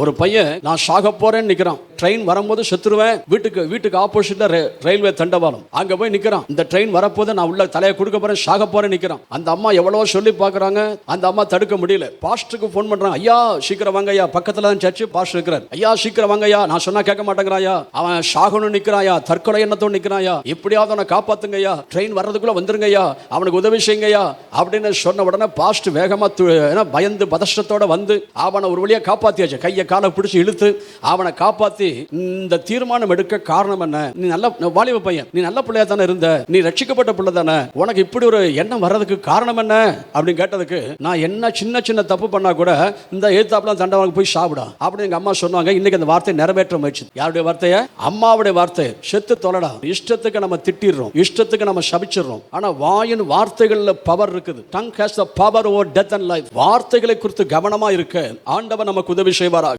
ஒரு பையன் நான் சாக போறேன்னு நிக்கிறான். ட்ரெயின் வரும்போது செத்துருவேன். வீட்டுக்கு வீட்டுக்கு ஆப்போசிட்ல ரயில்வே தண்டவாளம். அங்க போய் நிக்கிறான். இந்த ட்ரெயின் வரப்போது நான் உள்ள தலையை கொடுக்க போறேன் சாக போறேன் நிக்கிறான். அந்த அம்மா எவ்வளவோ சொல்லி பாக்குறாங்க அந்த அம்மா தடுக்க முடியல. பாஸ்டருக்கு ஃபோன் பண்றான். ஐயா சீக்கிரம் வாங்க ஐயா. பக்கத்துல தான் சர்ச்சு பாஸ்டர் இருக்கிறார். ஐயா சீக்கிரம் வாங்க ஐயா. நான் சொன்னா கேட்க மாட்டேங்கிறாயா அவன் சாகணும் நிக்கிறாயா தற்கொலை எண்ணத்தோடு நிக்கிறாயா எப்படியாவது அவனை காப்பாத்துங்க ஐயா. ட்ரெயின் வர்றதுக்குள்ள வந்துருங்க ஐயா. அவனுக்கு உதவி செய்யுங்க ஐயா. அப்படின்னு சொன்ன உடனே பாஸ்ட் வேகமா து- பயந்து பதஷ்டத்தோட வந்து அவனை ஒரு வழியா காப்பாத்தியாச்சு. கையை காலை பிடிச்சி இழுத்து அவனை காப்பாத்தி இந்த தீர்மானம் எடுக்க காரணம் என்ன? நீ நல்ல வாலிப பையன். நீ நல்ல பிள்ளையா தானே இருந்த? நீ ரட்சிக்கப்பட்ட பிள்ளை தானே? உனக்கு இப்படி ஒரு எண்ணம் வர்றதுக்கு காரணம் என்ன? அப்படின்னு கேட்டதுக்கு நான் என்ன சின்ன சின்ன தப்பு பண்ணா கூட இந்த ஏத்தாப்புல தண்டவாளுக்கு போய் சாப்பிடா அப்படின்னு எங்க அம்மா சொன்னாங்க. இன்னைக்கு அந்த வார்த்தை நிறைவேற்ற முயற்சி. யாருடைய வார்த்தைய? அம்மாவுடைய வார்த்தை செத்து தொலைடா. இஷ்டத்துக்கு நம்ம திட்டிடுறோம். இஷ்டத்துக்கு நம்ம சபிச்சிடுறோம். ஆனா வாயின் வார்த்தைகள்ல பவர் இருக்குது. Tongue has the power over death and life வார்த்தைகளை குறித்து கவனமா இருக்க. ஆண்டவர் நமக்கு உதவி செய்வாரா